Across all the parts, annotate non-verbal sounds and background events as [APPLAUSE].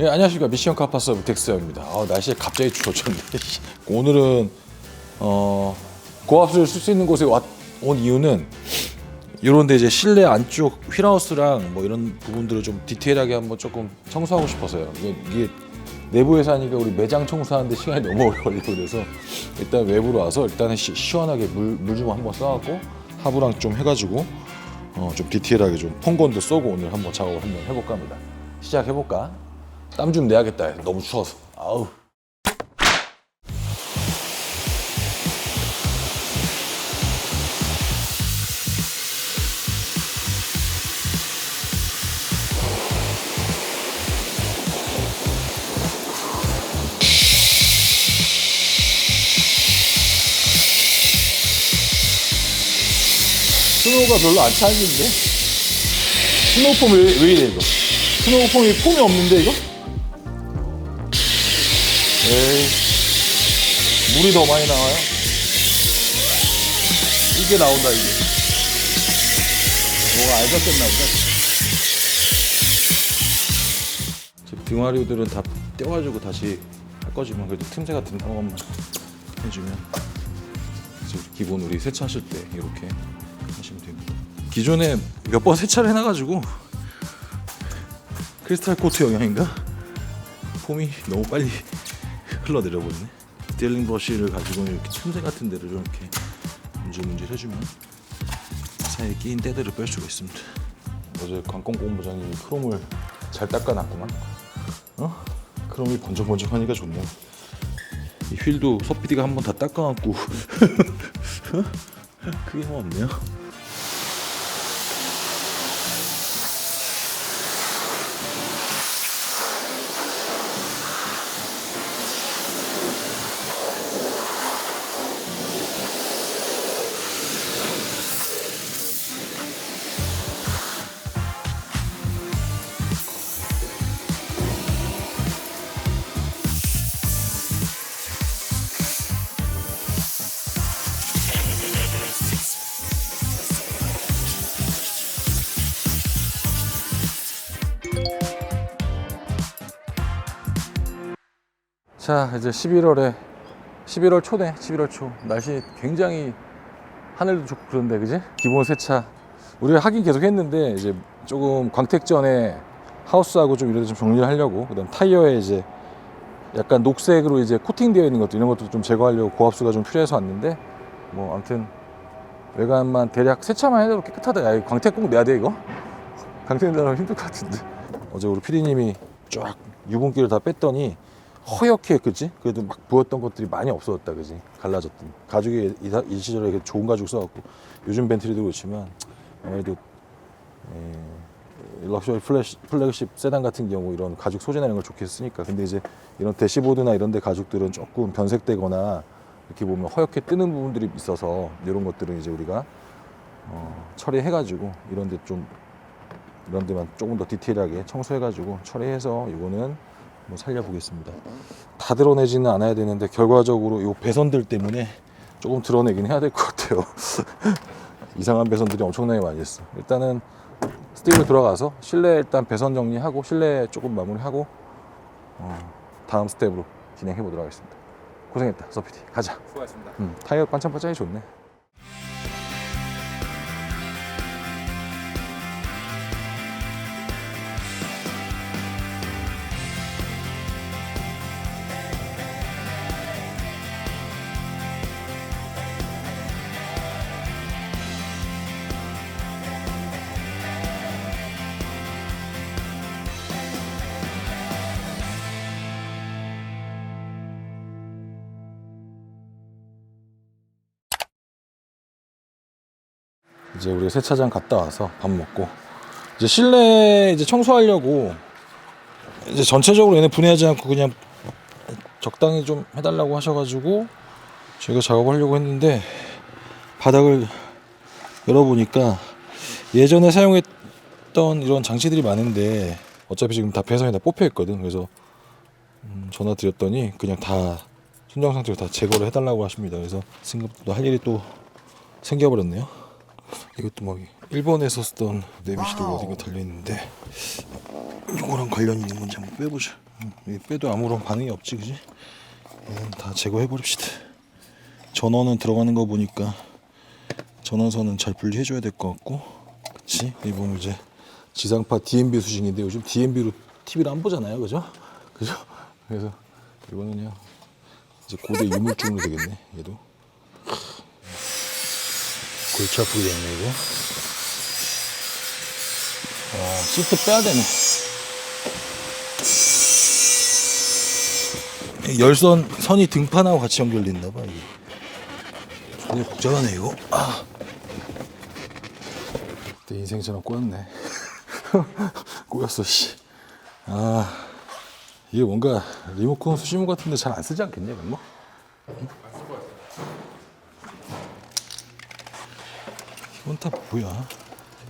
예, 안녕하십니까 미션 카파스 무텍스입니다. 아, 날씨가 갑자기 추워졌네. [LAUGHS] 오늘은 어, 고압수를 쓸 수 있는 곳에 왔, 온 이유는 이런데 이제 실내 안쪽 휠하우스랑 뭐 이런 부분들을 좀 디테일하게 한번 조금 청소하고 싶어서요. 이게, 이게 내부에서 하니까 우리 매장 청소하는데 시간이 너무 오래 걸리고 그래서 일단 외부로 와서 일단은 시, 시원하게 물 물 좀 한번 써갖고 하부랑 좀 해가지고 어, 좀 디테일하게 좀 폰건도 쏘고 오늘 한번 작업을 한번 해볼까 합니다. 시작해볼까? 땀 좀 내야겠다. 너무 추워서. 아우. 스노우가 별로 안 차는데? 스노우 폼 왜, 왜 이래 이거? 스노우 폼이 폼이 없는데 이거? 에이. 물이 더 많이 나와요? 이게 나온다 이게. 뭐가 안 섞였나 보다 제 등화류들은 다 떼가지고 다시 할 거지만 그래도 틈새 같은 것만 해주면 기본 우리 세차하실 때 이렇게 하시면 됩니다. 기존에 몇 번 세차를 해놔가지고 크리스탈 코트 영향인가? 폼이 너무 빨리 흘러내려 버리네. 스틸링 브러쉬를 가지고 이렇게 틈새 같은 데를 좀 이렇게 문질문질 해주면 사이에 끼인 때들을 뺄 수가 있습니다. 어제 관광 본부장님이 크롬을 잘 닦아놨구만. 어? 크롬이 번쩍번쩍하니까 좋네. 이 휠도 서피디가 한 번 다 닦아놨고 [LAUGHS] 어? 크게 뭐. 자 이제 11월에 11월 초네 11월 초. 날씨 굉장히 하늘도 좋고 그런데 그지? 기본 세차. 우리가 하긴 계속 했는데 이제 조금 광택 전에 하우스하고 좀 이런 좀 정리를 하려고 그다음 타이어에 이제 약간 녹색으로 이제 코팅되어 있는 것도 이런 것도 좀 제거하려고 고압수가 좀 필요해서 왔는데 뭐 아무튼 외관만 대략 세차만 해도 깨끗하다. 야, 광택 꼭 내야 돼 이거? 광택 내려면 힘들 것 같은데. 어제 우리 피디님이 쫙 유분기를 다 뺐더니 허옇게 그지? 그래도 막 부었던 것들이 많이 없어졌다 그지? 갈라졌던 가죽이 이, 이 시절에 좋은 가죽 써갖고 요즘 벤트리도 그렇지만 얘도 에, 럭셔리 플래시, 플래그십 세단 같은 경우 이런 가죽 소재나 이런 걸 좋게 쓰니까 근데 이제 이런 대시보드나 이런 데 가죽들은 조금 변색되거나 이렇게 보면 허옇게 뜨는 부분들이 있어서 이런 것들은 이제 우리가 어, 처리해가지고 이런 데 좀 이런 데만 조금 더 디테일하게 청소해가지고 처리해서 이거는 뭐 살려보겠습니다. 다 드러내지는 않아야 되는데 결과적으로 이 배선들 때문에 조금 드러내긴 해야 될 것 같아요. [LAUGHS] 이상한 배선들이 엄청나게 많이 있어. 일단은 스티브로 들어가서 실내 일단 배선 정리하고 실내 조금 마무리하고 어, 다음 스텝으로 진행해 보도록 하겠습니다. 고생했다, 서피디. 가자. 수고하셨습니다. 음, 타이어 반짝반짝이 좋네. 이제 우리 세차장 갔다 와서 밥 먹고 이제 실내 이제 청소하려고 이제 전체적으로 얘네 분해하지 않고 그냥 적당히 좀 해달라고 하셔가지고 저희가 작업하려고 했는데 바닥을 열어보니까 예전에 사용했던 이런 장치들이 많은데 어차피 지금 다 배선이 다 뽑혀 있거든. 그래서 음, 전화 드렸더니 그냥 다 순정 상태로 다 제거를 해달라고 하십니다. 그래서 생각보다 할 일이 또 생겨버렸네요 이것도 막 일본에서 쓰던 네비시도가 어딘가 달려있는데 이거랑 관련 있는 건지 한번 빼보자 음, 이 빼도 아무런 반응이 없지 그지? 다 제거해버립시다 전원은 들어가는 거 보니까 전원선은 잘 분리해줘야 될 것 같고 그치? 이 보면 이제 지상파 DMB 수준인데 요즘 DMB로 TV를 안 보잖아요 그죠? 그죠? 그래서 이거는 그냥 이제 고대 유물중으로 되겠네 얘도 골치 아프게 됐네 이거. 아 시트 빼야 되네. 열선 선이 등판하고 같이 연결돼 있나 봐 이게. 굉장히 복잡하네 이거. 아. 내 인생처럼 꼬였네. [LAUGHS] 꼬였어 씨 아 이게 뭔가 리모컨 수시문 같은데 잘 안 쓰지 않겠냐 이런 거? 이 뭐야?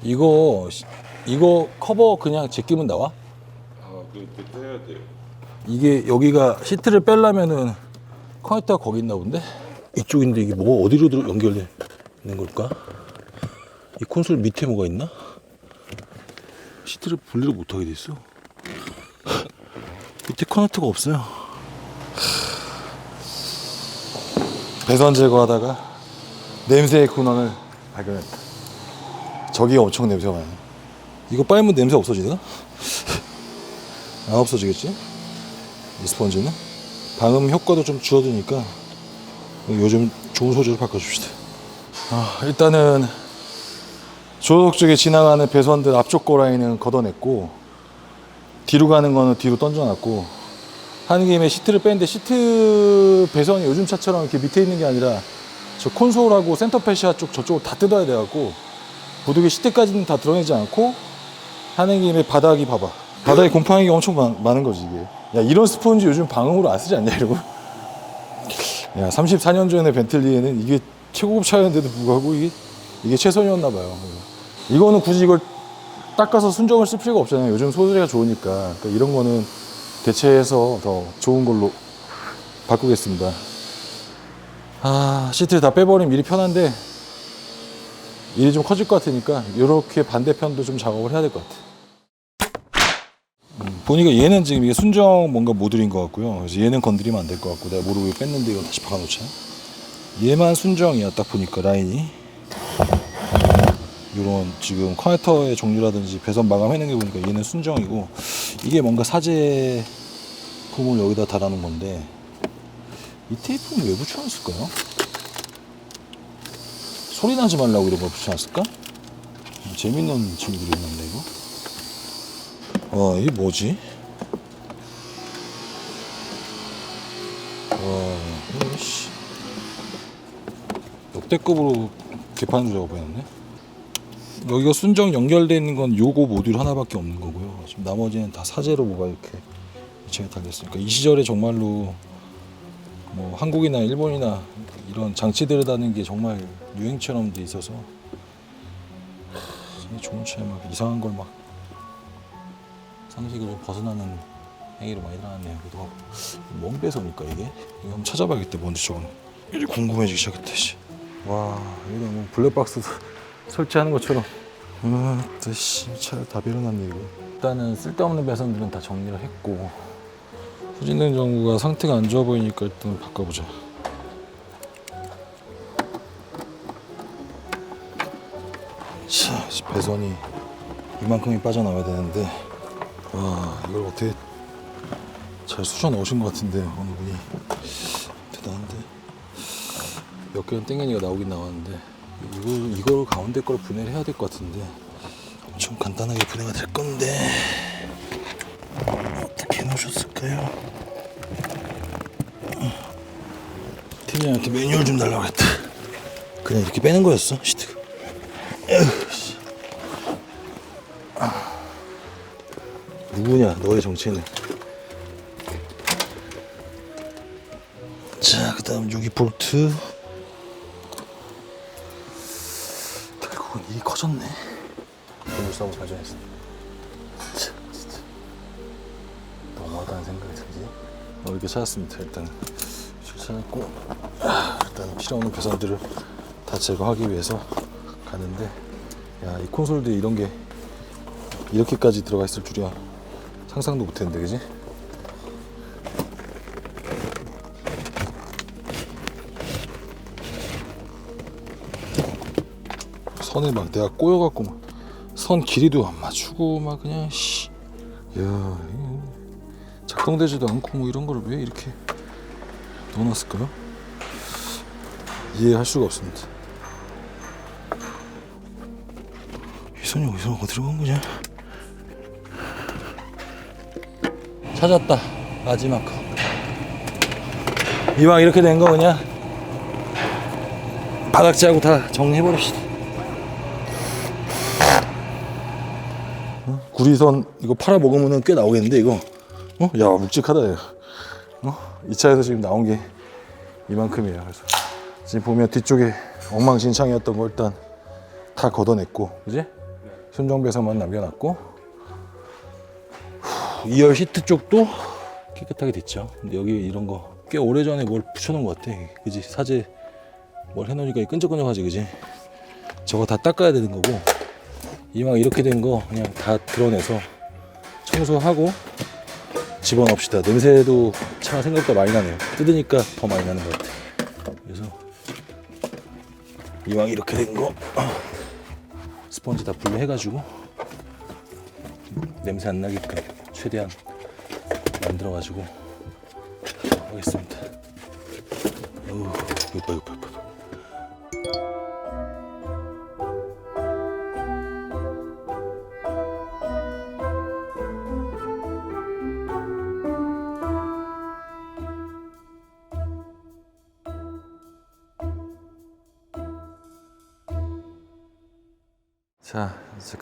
이거 시- 이거 커버 그냥 제끼면 나와? 아, 그, 그때 해야 돼요. 이게 여기가 시트를 빼려면은 커넥터가 거기 있나 본데? 이쪽인데 이게 뭐가 어디로 들어 연결돼 있는 걸까? 이 콘솔 밑에 뭐가 있나? 시트를 분리를 못하게 돼 있어. [LAUGHS] 밑에 커넥터가 없어요. 배선 제거하다가 냄새의 근원을 발견했다. 저기 엄청 냄새가 많아. 이거 빨면 냄새 없어지나? 안 없어지겠지? 이 스펀지는 방음 효과도 좀 줄어드니까 요즘 좋은 소재로 바꿔줍시다. 아, 일단은 조속 쪽에 지나가는 배선들 앞쪽 거 라인은 걷어냈고 뒤로 가는 거는 뒤로 던져놨고 하는 김에 시트를 뺐는데 시트 배선이 요즘 차처럼 이렇게 밑에 있는 게 아니라 저 콘솔하고 센터 패시아 쪽 저쪽을 다 뜯어야 돼갖고 보드게 시트까지는 다 드러내지 않고 하는 김에 바닥이 봐봐. 바닥에 곰팡이가 엄청 많, 많은 거지 이게. 야 이런 스펀지 요즘 방음으로 안 쓰지 않냐 이러고. [LAUGHS] 야 34년 전에 벤틀리에는 이게 최고급 차였는데도 불구하고 이게 이게 최선이었나 봐요. 이거는 굳이 이걸 닦아서 순정을 쓸 필요가 없잖아요. 요즘 소재가 좋으니까 그러니까 이런 거는 대체해서 더 좋은 걸로 바꾸겠습니다. 아 시트를 다 빼버리면 일이 편한데 일이 좀 커질 것 같으니까 이렇게 반대편도 좀 작업을 해야 될 것 같아. 음, 보니까 얘는 지금 이게 순정 뭔가 모듈인 것 같고요. 그래서 얘는 건드리면 안 될 것 같고 내가 모르고 뺐는데 이거 다시 박아놓자. 얘만 순정이야 딱 보니까 라인이. 이런 지금 커넥터의 종류라든지 배선 마감 해놓은 게 보니까 얘는 순정이고 이게 뭔가 사제 품을 여기다 달아놓은 건데 이 테이프는 왜 붙여놨을까요? 소리 나지 말라고 이런 걸 붙여놨을까? 재밌는 친구들이 있는데 이거? 와 이게 뭐지? 와 이씨. 역대급으로 개판 작업해놨네. 여기가 순정 연결되어 있는 건 요거 모듈 하나밖에 없는 거고요. 지금 나머지는 다 사제로 뭐가 이렇게 위치가 달렸으니까 이 시절에 정말로 뭐 한국이나 일본이나 이런 장치들을 다는 게 정말 유행처럼 돼 있어서 하, 좋은 차에 막 이상한 걸 막 상식을 좀 벗어나는 행위로 많이 일어났네요. 그래도 뭔 배선일까 이게? 이거 한번 찾아봐야겠다. 뭔지 저건. 이제 궁금해지기 시작했다. 씨. 와 이거 뭐 블랙박스 설치하는 것처럼. 아, 씨, 차를 다 빌어놨네 이거. 일단은 쓸데없는 배선들은 다 정리를 했고 후진된 전구가 상태가 안 좋아 보이니까 일단 바꿔보자. 자, 배선이 이만큼이 빠져나와야 되는데. 와 이걸 어떻게 잘 쑤셔 넣으신 것 같은데 어느 분이. 대단한데. 몇 개는 땡겨니가 나오긴 나왔는데. 이거 이걸 가운데 걸 분해를 해야 될 것 같은데. 엄청 간단하게 분해가 될 건데. 어떻게 해놓으셨을까 요? 팀장한테 매뉴얼 좀 달라고 했다. 그냥 이렇게 빼는 거였어 시트가. 누구냐 너의 정체는. 자 그 다음 여기 볼트. 결국은 일이 커졌네. 돈을 싸고 발전했어 너무하다는 생각이 들지 어, 이렇게 찾았습니다 일단 찾았고 아, 일단 필요 없는 배선들을 다 제거하기 위해서 가는데 야, 이 콘솔도 이런 게 이렇게까지 들어가 있을 줄이야. 상상도 못했는데, 그지? 선에 막 내가 꼬여갖고 막 선 길이도 안 맞추고 막 그냥 씨. 야, 이거 작동되지도 않고 뭐 이런 걸 왜 이렇게 넣어놨을까요? 이해할 수가 없습니다. 이 손이 어디서 어디로 간 거냐? 찾았다 마지막 거. 이왕 이렇게 된 거 그냥 바닥재하고 다 정리해버립시다. 어? 구리선 이거 팔아 먹으면 꽤 나오겠는데 이거? 어? 야 묵직하다 이거. 어? 이 차에서 지금 나온 게 이만큼이에요. 그래서 지금 보면 뒤쪽에 엉망진창이었던 거 일단 다 걷어냈고, 그지? 순정배선만 남겨놨고, 후, 2열 시트 쪽도 깨끗하게 됐죠. 근데 여기 이런 거 꽤 오래 전에 뭘 붙여놓은 것 같아. 그지? 사제 뭘 해놓으니까 끈적끈적하지, 그지? 저거 다 닦아야 되는 거고, 이왕 이렇게 된 거 그냥 다 드러내서 청소하고 집어넣읍시다. 냄새도 차가 생각보다 많이 나네요. 뜯으니까 더 많이 나는 것 같아. 그래서 이왕 이렇게 된 거 스펀지 다 분리해가지고 냄새 안 나게끔 최대한 만들어가지고 하겠습니다. 어우, 이거 봐, 이거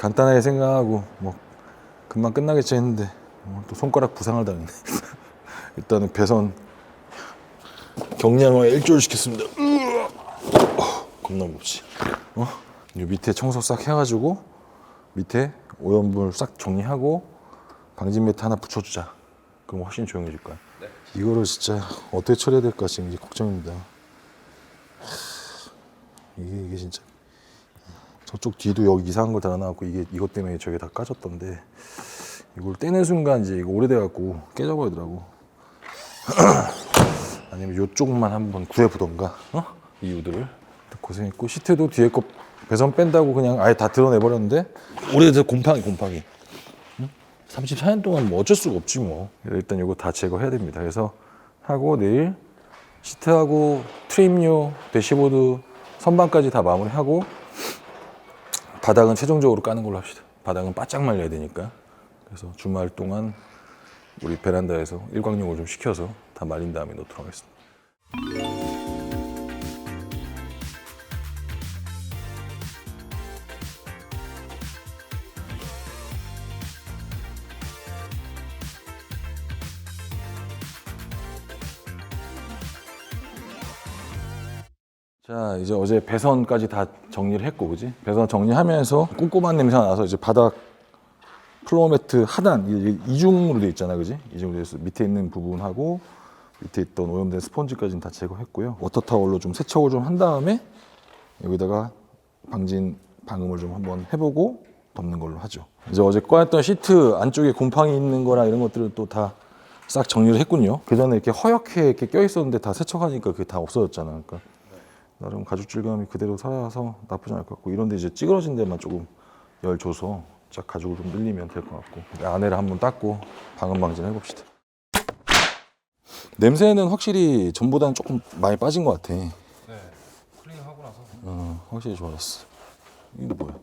간단하게 생각하고 뭐 금방 끝나겠지 했는데 어, 또 손가락 부상을 당했네. [LAUGHS] 일단은 배선 경량화 일조를 시켰습니다. 어, 겁나 무지. 어? 이 밑에 청소 싹 해가지고 밑에 오염물 싹 정리하고 방진 매트 하나 붙여주자. 그럼 훨씬 조용해질 거야. 이거를 진짜 어떻게 처리해야 될까 지금 이제 걱정입니다. 하, 이게 이게 진짜 저쪽 뒤도 여기 이상한 걸 달아놔갖고 이게 이것 때문에 저게 다 까졌던데 이걸 떼는 순간 이제 이거 오래돼갖고 깨져버리더라고. [CLEARS THROAT] 아니면 요쪽만 한번 구해보던가 어? 이유들을. 고생했고 시트도 뒤에 거 배선 뺀다고 그냥 아예 다 드러내버렸는데 오래돼서 곰팡이 곰팡이. 응? 34년 동안 뭐 어쩔 수가 없지 뭐. 일단 이거 다 제거해야 됩니다. 그래서 하고 내일 시트하고 트림료 대시보드 선반까지 다 마무리하고 바닥은 최종적으로 까는 걸로 합시다. 바닥은 바짝 말려야 되니까. 그래서 주말 동안 우리 베란다에서 일광욕을 좀 시켜서 다 말린 다음에 놓도록 하겠습니다. 자 이제 어제 배선까지 다 정리를 했고 그지? 배선 정리하면서 꼼꼼한 냄새가 나서 이제 바닥 플로어 매트 하단 이중으로 돼 있잖아 그지? 이중으로 돼서 밑에 있는 부분하고 밑에 있던 오염된 스펀지까지는 다 제거했고요. 워터 타월로 좀 세척을 좀 한 다음에 여기다가 방진 방음을 좀 한번 해보고 덮는 걸로 하죠. 이제 어제 꺼냈던 시트 안쪽에 곰팡이 있는 거랑 이런 것들은 또 다 싹 정리를 했군요. 그 전에 이렇게 허옇게 이렇게 껴 있었는데 다 세척하니까 그게 다 없어졌잖아. 그러니까 나름 가죽 질감이 그대로 살아서 나쁘지 않을 것 같고 이런데 이제 찌그러진 데만 조금 열 줘서 쫙 가죽을 좀 늘리면 될 것 같고 안에를 한번 닦고 방음 방진 해봅시다 냄새는 확실히 전보다는 조금 많이 빠진 것 같아 네. 클린하고 나서 어, 확실히 좋아졌어 이거 뭐야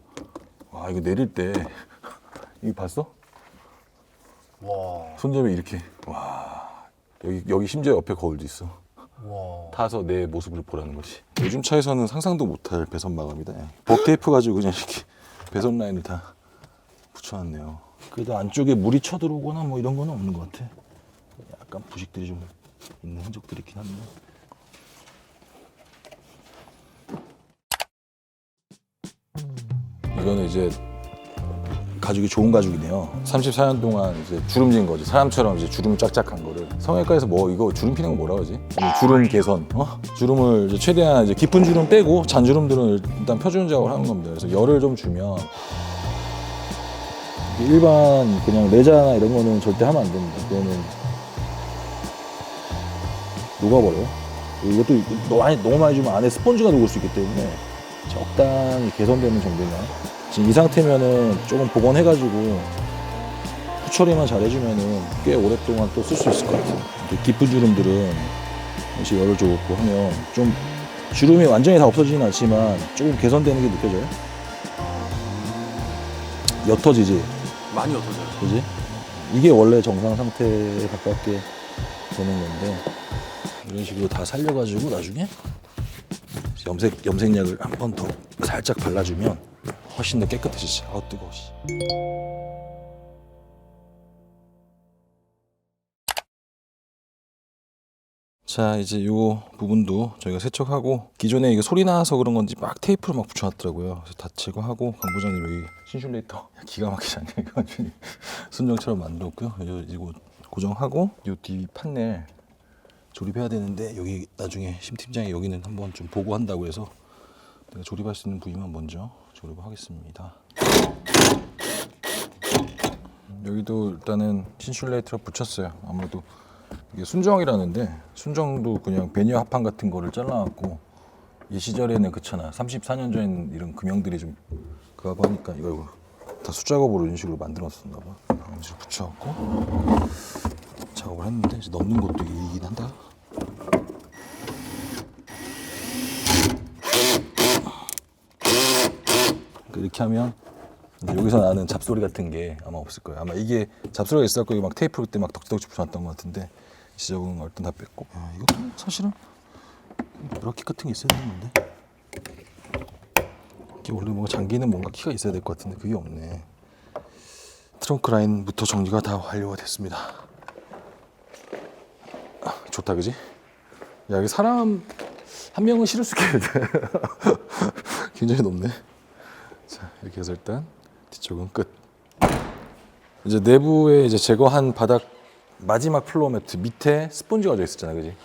와 이거 내릴 때 [LAUGHS] 이거 봤어? 와. 손잡이 이렇게 와 여기 여기 심지어 옆에 거울도 있어 와. 타서 내 모습을 보라는 거지. 요즘 차에서는 상상도 못할 배선 마감이다. 야. 복 테이프 가지고 그냥 이렇게 배선 라인을 다 붙여놨네요. 그래도 안쪽에 물이 쳐들어오거나 뭐 이런 건 없는 것 같아. 약간 부식들이 좀 있는 흔적들이 있긴 한데. 이거는 이제 가죽이 좋은 가죽이네요. 34년 동안 이제 주름진 거지. 사람처럼 이제 주름이 쫙쫙한 거를. 성형외과에서 뭐 이거 주름 피는 거 뭐라 그러지? 주름 개선. 어? 주름을 이제 최대한 이제 깊은 주름 빼고 잔 주름들은 일단 펴주는 작업을 하는 겁니다. 그래서 열을 좀 주면 일반 그냥 레자나 이런 거는 절대 하면 안 됩니다. 그거는 녹아버려. 이것도 너무 많이, 너무 많이 주면 안에 스펀지가 녹을 수 있기 때문에 적당히 개선되는 정도면 지금 이 상태면은 조금 복원해가지고 후처리만 잘 해주면은 꽤 오랫동안 또 쓸 수 있을 것 같아요. 깊은 주름들은 역시 열을 줘갖고 하면 좀 주름이 완전히 다 없어지진 않지만 조금 개선되는 게 느껴져요. 옅어지지. 많이 옅어져요. 그지? 이게 원래 정상 상태에 가깝게 되는 건데 이런 식으로 다 살려가지고 나중에 염색 염색약을 한 번 더 살짝 발라주면 훨씬 더 깨끗해지지. 아우 뜨거워. 씨. 자 이제 요 부분도 저희가 세척하고 기존에 이게 소리 나서 그런 건지 막 테이프를 막 붙여놨더라고요 그래서 다 제거하고 강 부장님 여기 신슐레이터 [LAUGHS] 기가 막히지 않냐 순정처럼 만들었고요 요- 이거 고정하고 요 뒤 판넬 조립해야 되는데 여기 나중에 심 팀장이 여기는 한번 좀 보고 한다고 해서 내가 조립할 수 있는 부위만 먼저 조립을 하겠습니다. 여기도 일단은 신슐레이터를 붙였어요. 아무래도 이게 순정이라는데 순정도 그냥 베니어 합판 같은 거를 잘라갖고 이 시절에는 그렇잖아. 34년 전 이런 금형들이 좀 그하고 하니까 이거 다 숫작업으로 이런 식으로 만들었었나 봐. 이런 식으로 붙여갖고 작업을 했는데 이제 넣는 것도 일이긴 한다 그러니까 이렇게 하면 여기서 나는 잡소리 같은 게 아마 없을 거예요. 아마 이게 잡소리가 있었고 이게 막 테이프 그때 막 덕지덕지 붙여놨던 것 같은데 지저분한 걸 일단 다 뺐고 야, 이거 사실은 브라켓 같은 게 있어야 되는데 이게 원래 뭔가 장기는 뭔가 키가 있어야 될 것 같은데 그게 없네. 트렁크 라인부터 정리가 다 완료가 됐습니다. 아, 좋다 그지? 야 여기 사람 한 명은 실을 수 있겠는데 [LAUGHS] 굉장히 높네. 자 이렇게 해서 일단 뒤쪽은 끝. 이제 내부에 이제 제거한 바닥 마지막 플로어 매트 밑에 스펀지가 져 있었잖아, 그지?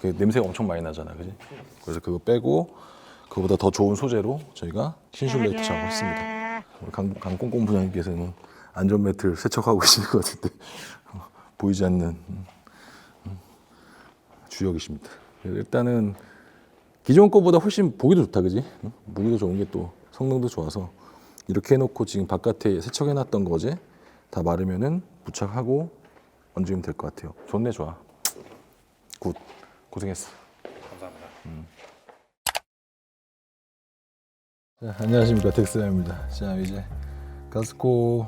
그 냄새가 엄청 많이 나잖아, 그지? 그래서 그거 빼고 그보다 더 좋은 소재로 저희가 신슐레이트 작업했습니다. 우리 강, 강꽁꽁 부장님께서는 안전 매트를 세척하고 [LAUGHS] 계시는 것 같은데 어, [LAUGHS] 보이지 않는 음, 음, 주역이십니다. 일단은 기존 거보다 훨씬 보기도 좋다, 그지? 응? 보기도 좋은 게 또 성능도 좋아서 이렇게 해놓고 지금 바깥에 세척해놨던 거 어제 다 마르면은 부착하고 얹으면 될 것 같아요. 좋네, 좋아. 굿. 고생했어. 감사합니다. 자, 안녕하십니까 덱스라입니다. 자 이제 가스코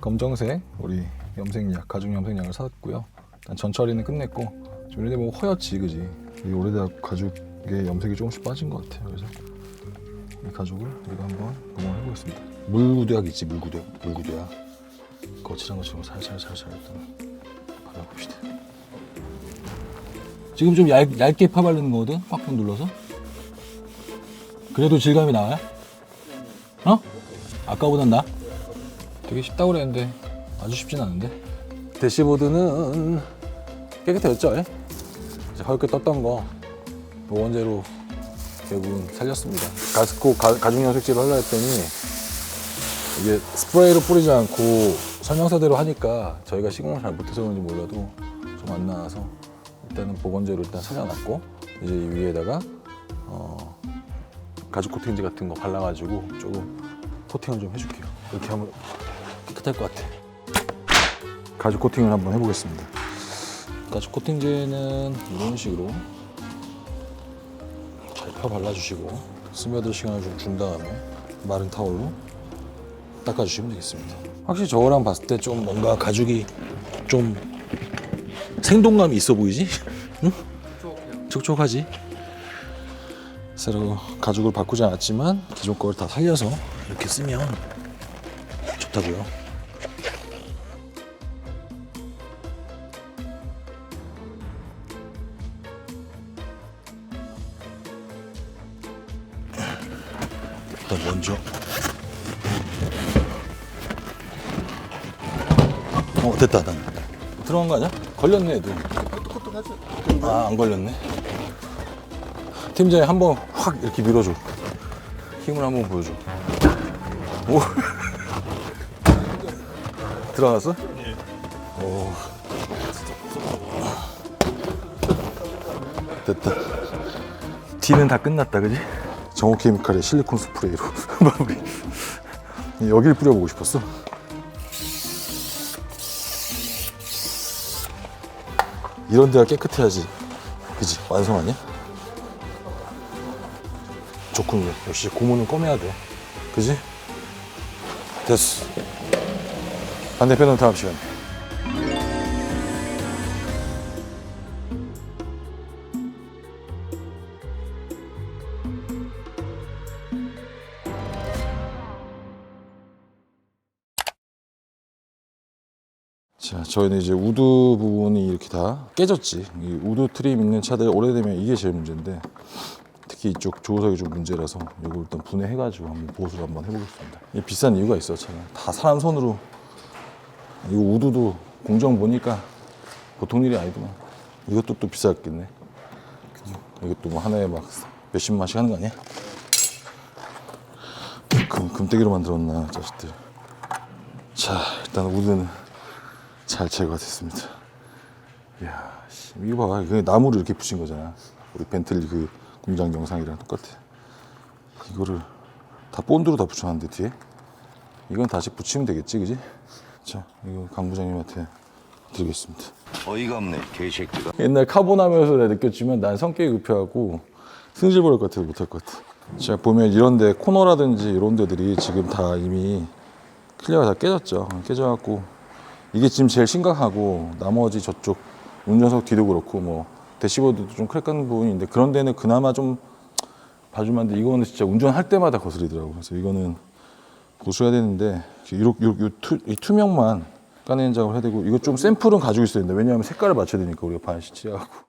검정색 우리 염색약 가죽 염색약을 샀고요. 일단 전 처리는 끝냈고 좀 이런데 뭐 허옇지 그지? 이 오래다 가죽에 염색이 조금씩 빠진 것 같아요. 그래서 이 가죽을 우리가 한번 복원해 보겠습니다. 물구두약 있지 물구두약 물구두약 거칠한 것처럼 살살살살 일단 발라봅시다. 지금 좀 얇, 얇게 파바르는 거거든 꽉꽉 눌러서. 그래도 질감이 나와요? 어? 아까보단 나? 되게 쉽다고 그랬는데 아주 쉽진 않은데 대시보드는 깨끗해졌죠? 예? 이제 허옇게 떴던 거 보건제로 결국은 살렸습니다 가스코 가, 가죽 염색제로 하려 했더니 이게 스프레이로 뿌리지 않고 설명서대로 하니까 저희가 시공을 잘 못해서 그런지 몰라도 좀 안 나와서 일단은 보건제로 일단 살려놨고 이제 이 위에다가 어, 가죽 코팅제 같은 거 발라가지고 조금 코팅을 좀 해줄게요. 이렇게 하면 깨끗할 것 같아. 가죽 코팅을 한번 해보겠습니다. 가죽 코팅제는 이런 식으로 잘펴 발라주시고 스며들 시간을 좀 준 다음에 마른 타올로 닦아주시면 되겠습니다. 확실히 저거랑 봤을 때 좀 뭔가 가죽이 좀 생동감이 있어 보이지? [LAUGHS] 응? 촉촉하지? 새로 가죽을 바꾸지 않았지만 기존 걸다 살려서 이렇게 쓰면 좋다고요. 일단 먼저 어 됐다 난 들어간 거 아니야? 걸렸네 얘도 아안 걸렸네 팀장이 한번 확 이렇게 밀어줘 힘을 한번 보여줘 오 들어갔어? 오 됐다 뒤는 다 끝났다 그지? 정호 케미칼의 실리콘 스프레이로 [LAUGHS] 마무리 여길 뿌려보고 싶었어. 이런 데가 깨끗해야지. 그지? 완성 아니야? 좋군요 역시 고무는 꺼내야 돼. 그지? 됐어. 반대편 은 다음 시간에 저희는 이제 우드 부분이 이렇게 다 깨졌지. 이 우드 트림 있는 차들 오래되면 이게 제일 문제인데 특히 이쪽 조석이 좀 문제라서 이거 일단 분해해가지고 한번 보수를 한번 해보겠습니다. 이 비싼 이유가 있어, 차가. 다 사람 손으로. 이거 우드도 공정 보니까 보통 일이 아니더만. 이것도 또 비쌌겠네. 이것도 뭐 하나에 막 몇십만씩 하는 거 아니야? 금, 금떼기로 만들었나, 자식들. 자, 일단 우드는 잘 제거가 됐습니다. 이야, 씨, 이거 봐. 이거 나무를 이렇게 붙인 거잖아. 우리 벤틀리 그 공장 영상이랑 똑같아. 이거를 다 본드로 다 붙여놨는데 뒤에. 이건 다시 붙이면 되겠지, 그지? 자, 이거 강 부장님한테 드리겠습니다. 어이가 없네 개새끼가 옛날 카본하면서 내가 느꼈지만 난 성격이 급해갖고 승질 부릴 것 같아서 못할 것 같아. 제가 보면 이런데 코너라든지 이런 데들이 지금 다 이미 클리어가 다 깨졌죠. 깨져갖고 이게 지금 제일 심각하고 나머지 저쪽 운전석 뒤도 그렇고 뭐 대시보드도 좀 크랙한 부분이 있는데 그런 데는 그나마 좀 봐주면 안 돼. 이거는 진짜 운전할 때마다 거슬리더라고. 그래서 이거는 보수해야 되는데 이렇게 이 투명만 까내는 작업을 해야 되고 이거 좀 샘플은 가지고 있어야 된다. 왜냐하면 색깔을 맞춰야 되니까 우리가 칠해갖고.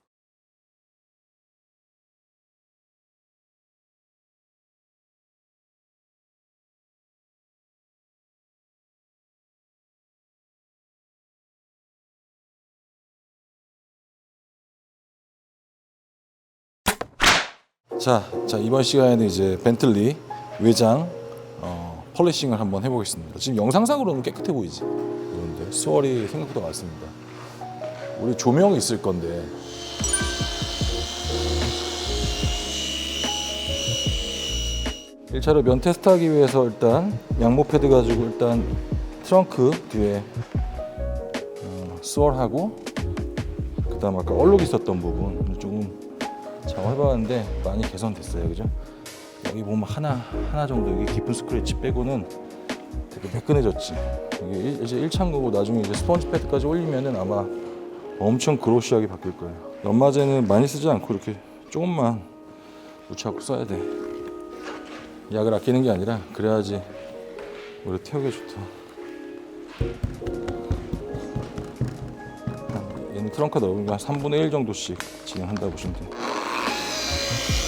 자, 자 이번 시간에는 이제 벤틀리 외장 어, 폴리싱을 한번 해보겠습니다. 지금 영상상으로는 깨끗해 보이지. 그런데 수월이 생각보다 많습니다. 우리 조명이 있을 건데 일차로 면 테스트하기 위해서 일단 양모 패드 가지고 일단 트렁크 뒤에 어, 수월하고 그다음 아까 얼룩 있었던 부분 조금 작업해봤는데 많이 개선됐어요, 그죠? 여기 보면 하나 하나 정도 여기 깊은 스크래치 빼고는 되게 매끈해졌지. 이게 일- 이제 1차인 거고 나중에 이제 스펀지 패드까지 올리면은 아마 엄청 그로시하게 바뀔 거예요. 연마제는 많이 쓰지 않고 이렇게 조금만 묻혀갖고 써야 돼. 약을 아끼는 게 아니라 그래야지 우리 태우기 좋다. 얘는 트렁크 넣으면 한 3분의 1 정도씩 진행한다 보시면 돼요.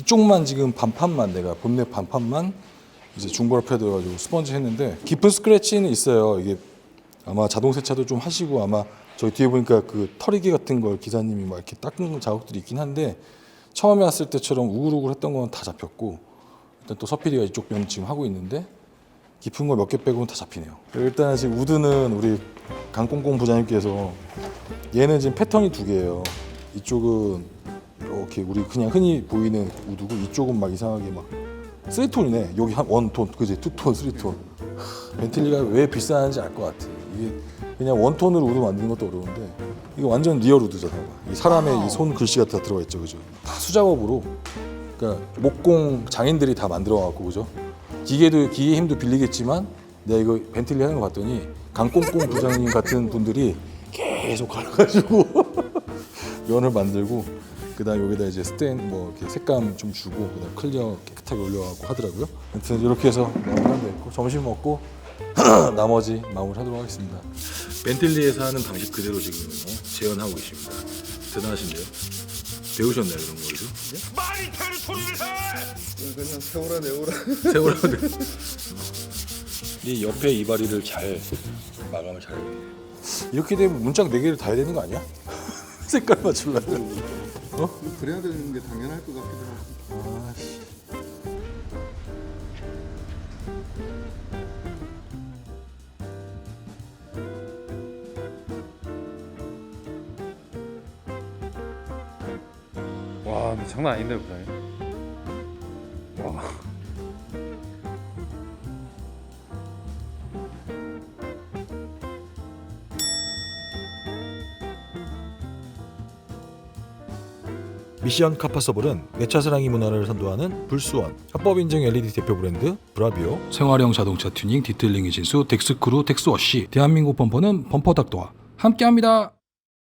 이쪽만 지금 반판만 내가 본넷 반판만 이제 중벌 패드 가지고 스펀지 했는데 깊은 스크래치는 있어요. 이게 아마 자동 세차도 좀 하시고 아마 저희 뒤에 보니까 그 털이기 같은 걸 기사님이 막 이렇게 닦은 자국들이 있긴 한데 처음에 왔을 때처럼 우글우글 했던 건 다 잡혔고 일단 또 서피리가 이쪽 면 지금 하고 있는데 깊은 거 몇 개 빼고는 다 잡히네요. 일단 지금 우드는 우리 강꽁꽁 부장님께서 얘는 지금 패턴이 두 개예요. 이쪽은 이렇게 우리 그냥 흔히 보이는 우드고 이쪽은 막 이상하게 막 쓰리톤이네. 여기 한 원톤, 그지? 투톤, 쓰리톤. 하, 벤틀리가 왜 비싸는지 알 것 같아. 이게 그냥 원톤으로 우드 만드는 것도 어려운데 이거 완전 리얼 우드잖아요. 이 사람의 이 손 글씨가 다 들어가 있죠, 그죠? 다 수작업으로. 그러니까 목공 장인들이 다 만들어 갖고 그죠? 기계도 기계 힘도 빌리겠지만 내가 이거 벤틀리 하는 거 봤더니 강꽁꽁 부장님 같은 분들이 계속 갈아가지고 [LAUGHS] 면을 만들고 그다음 여기다 이제 스텐 뭐 이렇게 색감 좀 주고 그다음 클리어 깨끗하게 올려가고 하더라고요. 아무튼 이렇게 해서 마무리하면 됐고 점심 먹고 [CLEARS THROAT] 나머지 마무리하도록 하겠습니다. 벤틀리에서 하는 방식 그대로 지금 어, 재현하고 계십니다. 대단하신데요. 배우셨나요 그런 거를? 그냥 세워라 내오라 세월하네. 이 옆에 이바리를 잘 마감을 잘. 해. 이렇게 되면 문짝 네 개를 다 해야 되는 거 아니야? [LAUGHS] 색깔 맞추려면. 그래야 되는 게 당연할 것 같기도 하고 아씨. 와 근데 장난 아닌데 부장님. 미션 카파서블은 내차 사랑이 문화를 선도하는 불수원 합법 인증 LED 대표 브랜드 브라비오 생활형 자동차 튜닝 디테일링의 진수 덱스크루 덱스워시 대한민국 범퍼는 범퍼 닥터와 함께합니다.